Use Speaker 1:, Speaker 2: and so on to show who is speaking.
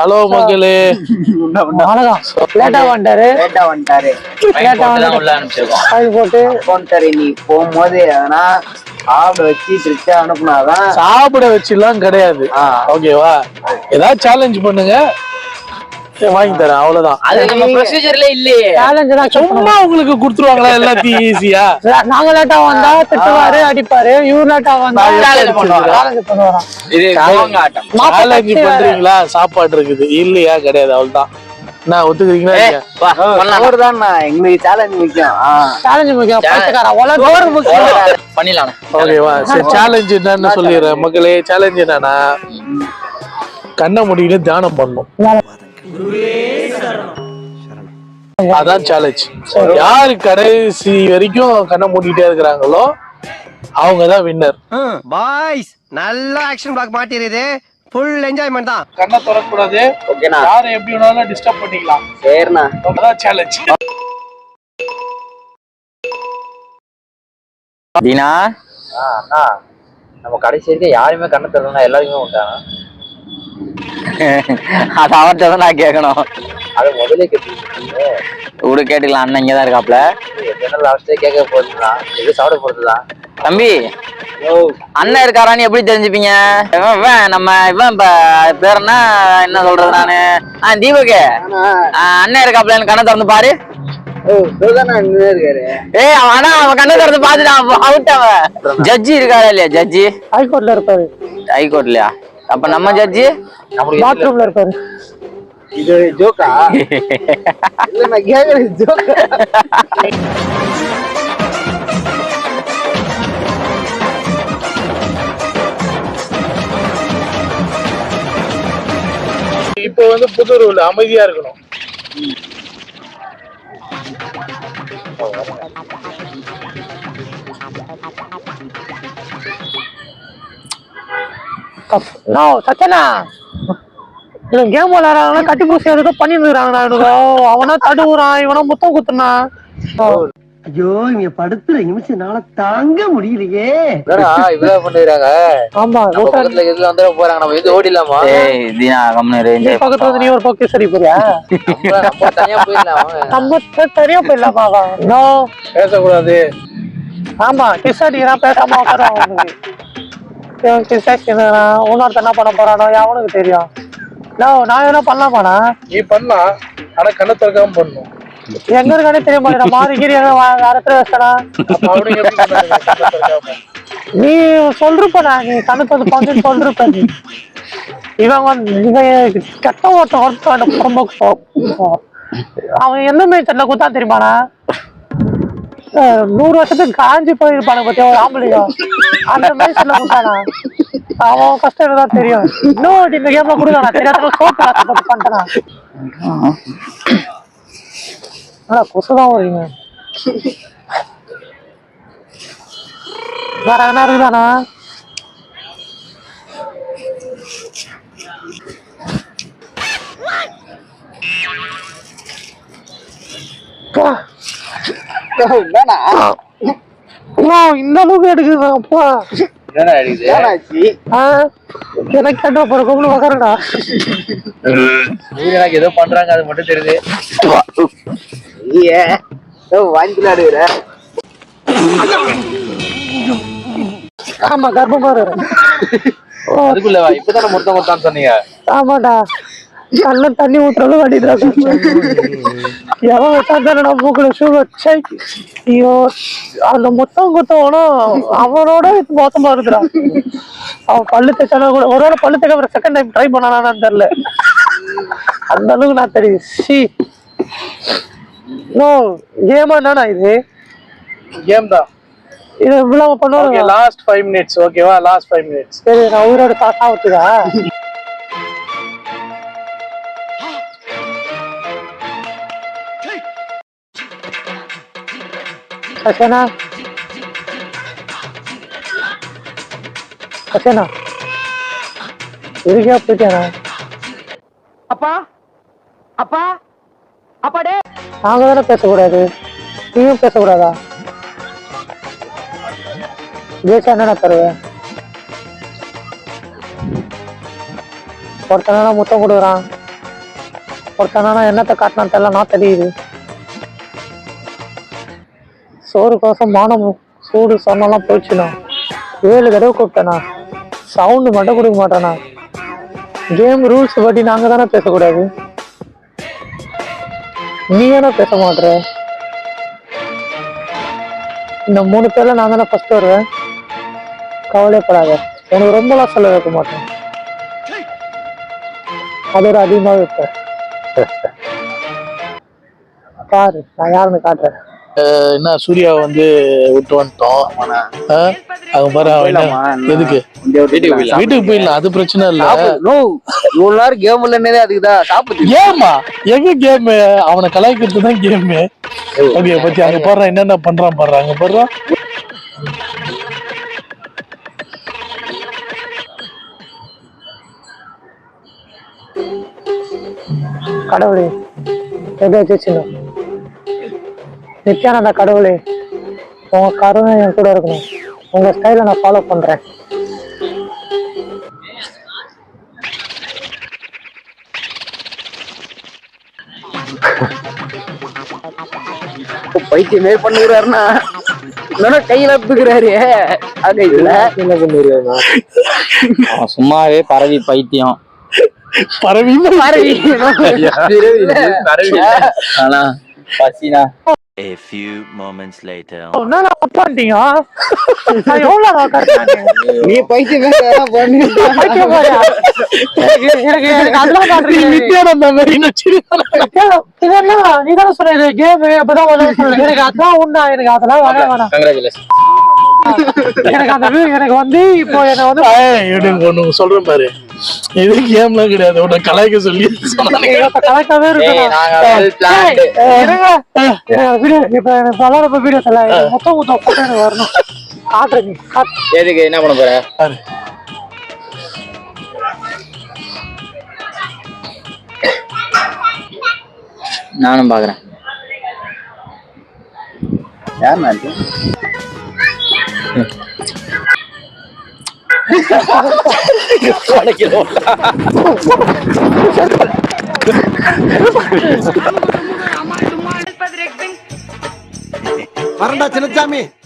Speaker 1: Hello மக்களே
Speaker 2: லேட்டா வந்துட்டாரு.
Speaker 3: லேட்டா வந்துட்டாரு.
Speaker 2: லேட்டா வந்து போட்டு
Speaker 3: போன்ட்டாரு நீ போகும்போது எதனா ஆடு வச்சு திருச்சா அனுப்புனாதான்
Speaker 1: சாப்பிட வச்சுலாம் கிடையாது. ஓகேவா ஏதாவது சேலஞ்ச் பண்ணுங்க. வாங்கி தரேன் அவ்வளவுதான்.
Speaker 4: அது நம்ம ப்ரொசீஜர்ல இல்லையே.
Speaker 2: சேலஞ்ச் தான் accept
Speaker 1: சும்மா உங்களுக்கு கொடுத்துருவாங்களா எல்லாத்தையும் ஈஸியா.
Speaker 2: நாங்க லேட்டா வந்தா திட்டுவாரு அடிப்பாரு இவர் லேட்டா வந்தா
Speaker 4: இது
Speaker 1: சேலஞ்ச். பண்றீங்களா? சாப்பாடு இருக்குது. இல்லையா? கிடையாது அவ்வளவுதான். நான் ஒத்துக்கிறீங்களா.
Speaker 3: சோறு தான் எங்களுக்கு சேலஞ்ச் முக்கியம்.
Speaker 2: சேலஞ்ச்
Speaker 4: பண்ணிடலாம்
Speaker 1: ஓகேவா சரி சேலஞ்ச் என்னன்னு சொல்லிடுறேன். மக்களே சேலஞ்ச் என்னன்னா கண்ணை மூடிக்கிட்டு தியானம் பண்ணும் அதான் சேலஞ்ச் யாரு கடைசி வரைக்கும் கண்ணை மூடிட்டே இருக்கிறாங்களோ அவங்க தான் வின்னர்
Speaker 5: பாய்ஸ் நல்ல ஆக்ஷன் பிளாக் மாட்டிருது ஃபுல் என்ஜாய்மெண்ட் தான்.
Speaker 1: கண்ணை திறக்கக்கூடாது
Speaker 3: ஓகேண்ணா.
Speaker 1: யாரை எப்படி வேணாலும் டிஸ்டர்ப் பண்ணிக்கலாம்.
Speaker 3: சரிண்ணா.
Speaker 1: அதான் சேலஞ்ச்
Speaker 4: தீனா? அண்ணா நம்ம கடைசி வரைக்கும் யாருமே கண்ணை திறந்தா எல்லாருக்குமே உண்டானா அது அவர்கிட்ட தான் நான் கேட்கணும். அது முதல்ல கேட்டு விடு கேட்டுக்கலாம் அண்ணன் இங்கே தான் இருக்காப்ல என்ன லாஸ்டே கேட்க போறதுதான் எது சாப்பிட போறதுதான் தம்பி அண்ணன் இருக்காரான்னு எப்படி தெரிஞ்சுப்பீங்க? இவன் இவன் நம்ம இவன் இப்ப பேர் என்ன என்ன சொல்றது நானு? ஆ தீபக் அண்ணன் இருக்காப்ல கண்ணை திறந்து பாரு.
Speaker 3: ஓ இதுதாண்ணா இங்கே இருக்காரு?
Speaker 4: ஏய் ஆனா அவன் கண்ணை திறந்து பாத்துட்டான் அவுட் அவன் ஜட்ஜி இருக்காரா இல்லையா ஜட்ஜி
Speaker 2: ஹைகோர்ட்ல இருப்பாரு.
Speaker 4: ஹைகோர்ட்லயா அப்ப நம்ம ஜட்ஜி
Speaker 2: பாத்ரூம்ல இருப்பாரு
Speaker 3: இது ஜோக்கா? இல்ல நான் கேக்குறது ஜோக்கா.
Speaker 1: இப்போ வந்து புது ரூல் அமைதியா இருக்கணும்.
Speaker 2: நோ சச்சனா இவன் கேம் விளையாடுறாங்க கட்டி பூசி பண்ணிட்டு இருக்காங்க அவனா தடுவுறான் இவனா முத்தம் குத்துனான்
Speaker 5: ஐயோ இங்க படுத்துற நிமிஷம்னால தாங்க முடியலையே.
Speaker 4: இவ்வளவு பண்ணிடுறாங்க
Speaker 2: ஆமா
Speaker 4: பக்கத்துல எதுல வந்து போறாங்க நம்ம எது ஓடிலாமா ஏய் தீனா கம்னு
Speaker 2: நீ பக்கத்துல வந்து நீ ஒரு பக்கம் சரி போறியா?
Speaker 4: தனியா போயிடலாம்?
Speaker 2: நம்ம தெரியும் போயிடலாமா நோ.
Speaker 1: பேசக்கூடாது.
Speaker 2: ஆமா கிஸ் அடிக்கிறான் பேசாம உட்காருவான் அவனுக்கு அடிக்கிறான் இன்னொருத்த என்ன பண்ண போறானோ அவனுக்கு தெரியும்? நான் என்ன பண்ணலாமாண்ணா?
Speaker 1: நீ பண்ணலாம் ஆனா கண்ணை திறக்காம பண்ணணும்.
Speaker 2: எங்க இருக்கானே தெரிய மாட்டேன் மாறி கீறி எங்க வேற இடத்துல
Speaker 1: திறக்காம.
Speaker 2: நீ சொல்றப்ப நீ கணக்கு வந்து சொல்றப்ப நீ. இவன் வந்து இவன் கெட்ட ஓட்ட புறம்போக்கு அவன் என்ன மேய்ச்சல்ல குத்தா தெரியுமாண்ணா? அஹ் நூறு வருஷத்துக்கு காஞ்சி போயிருப்பானு பத்தியா ஒரு அந்த மேய்ச்சல்ல குத்தானா? அவன் கஷ்டம் தான் தெரியும். இன்னும் இந்த கேம்ல கொடுக்கானா தெரியாத சோப்பு ஆசைப்பட்டு பண்ணிட்டானா? ஆனா கொசுதான் வரீங்க வேற என்ன. அம்மா, இந்த அளவுக்கு எடுக்குது அப்பா எனக்கு கேட்ட போற கும்பல் உக்காருடா.
Speaker 4: எனக்கு ஏதோ பண்றாங்க அது மட்டும் தெரியுது.
Speaker 3: ஏ வாங்கில அடுகிற
Speaker 2: ஆமா கர்ப்பமா இருக்கு ஓ
Speaker 4: அதுக்குள்ள வா இப்பதானே மொத்தம் மொத்தம் சொன்னீங்க.
Speaker 2: ஆமாடா. கண்ண தண்ணி ஊத்துறதும் வண்டிடா எவன் விட்டா தானடா மூக்குல சுகர் சை ஐயோ அந்த மொத்தம் குத்தவனும் அவனோட மோசமா இருக்குடா அவன் பல்லு தைச்சாலும் கூட ஒருவேளை பல்லு தைக்க ஒரு செகண்ட் டைம் ட்ரை பண்ணானான்னு தெரியல. அந்த அளவுக்கு நான் தெரியும். சி. நோ கேமா என்னடா இது?
Speaker 1: கேம் தான்.
Speaker 2: இது இவ்வளவு பண்ணுவாங்க
Speaker 1: லாஸ்ட் ஃபைவ் மினிட்ஸ் ஓகேவா லாஸ்ட் ஃபைவ் மினிட்ஸ்
Speaker 2: சரி நான் உயிரோட தாத்தா ஆகுதுதா சச்சனா சச்சனா இருக்கியா போயிட்டியாண்ணா?
Speaker 5: அப்பா அப்பா அப்பாடே
Speaker 2: நாங்க தானே பேசக்கூடாது? நீயும் பேசக்கூடாதா? ஜெயிச்சா என்னடா தருவேன் ஒருத்தனா முத்தம் கொடுக்குறான். ஒருத்தனா என்னத்தை காட்டினான்னு தெரியல நான் தெரியுது. சோறு கோசம் மானம் சூடு சொன்னெல்லாம் போயிடுச்சுண்ணா. ஏழு தடவை கூப்பிட்டேண்ணா. சவுண்டு மட்டும் கொடுக்க மாட்டேண்ணா. கேம் ரூல்ஸ் படி நாங்க தானே பேசக்கூடாது? நீ ஏன்னா பேச மாட்ற? இந்த மூணு பேர்ல நான் தானே ஃபர்ஸ்ட் வருவேன். கவலைப்படாத. எனக்கு ரொம்பலாம் சொல்ல வைக்க மாட்டேன். அதோட அதிகமாக வைப்பேன். பாரு நான் யாருன்னு காட்டுறேன்.
Speaker 1: என்ன சூர்யா வந்து விட்டு வந்துட்டோம். அங்க பாரு? எதுக்கு?
Speaker 3: வீட்டுக்கு போயிடலாம்.
Speaker 1: வீட்டுக்கு போயிடலாம் அது பிரச்சனை இல்ல.
Speaker 3: சாப்பிடு. இவ்வளவு நேரம் கேம் இல்லைன்னே அதுக்குதான் சாப்பிட்டு
Speaker 1: கேமா எங்க கேம் அவனை கலாய்க்கிறது தான் கேம் ஓகே பத்தி அங்க பாடுறான் என்னென்ன பண்றான் பாடுறான் அங்க பாடுறான்
Speaker 2: கடவுளே எதாச்சும் நித்யானந்தா கடவுளே உங்க கருணை என் கூட இருக்கணும். உங்க ஸ்டைல நான் ஃபாலோ பண்றேன்.
Speaker 3: பைத்தியமே பண்ணுகிறாருன்னா கையில தூக்குறாரு ஆக இதுல. என்ன பண்ணுறாரு
Speaker 4: அவன் சும்மாவே பரவி பைத்தியம்.
Speaker 1: பரவி.
Speaker 4: ஆனா பசினா.
Speaker 6: A few moments later.
Speaker 2: என்ன ஒர்க் பண்ணிட்டீங்க நான் எவ்வளவு நேரம் உட்கார்ந்தேன்?
Speaker 3: நீ பைத்தியமே பண்ணு
Speaker 2: பைத்தியம் பாரியா? எனக்கு எனக்கு அதெல்லாம்
Speaker 1: நீ
Speaker 2: காட்டுறீங்க.
Speaker 1: நித்யானந்தா மாதிரி நடிச்சிருக்கான்.
Speaker 2: இதெல்லாம் நீ தானே இது கேம் அப்பதான் சொன்ன எனக்கு அதான் உண்டா எனக்கு அதெல்லாம் வேணாம் வேணாம் எனக்கு அந்த எனக்கு வந்து இப்போ என்ன வந்து
Speaker 1: ஏய், இவனுக்கு ஒண்ணு சொல்றேன் பாரு இது கேம்லாம் கிடையாது. உன்னை கலாய்க்க சொல்லி.
Speaker 2: இருங்க. எனக்கு வீடியோ தல மொத்தம் மொத்தம் வரணும். காட்டுறேன்
Speaker 4: எதுக்கு? என்ன பண்ண போற. நானும் பாக்குறேன்.
Speaker 3: யார்
Speaker 5: வரண்டா சின்னச்சாமி.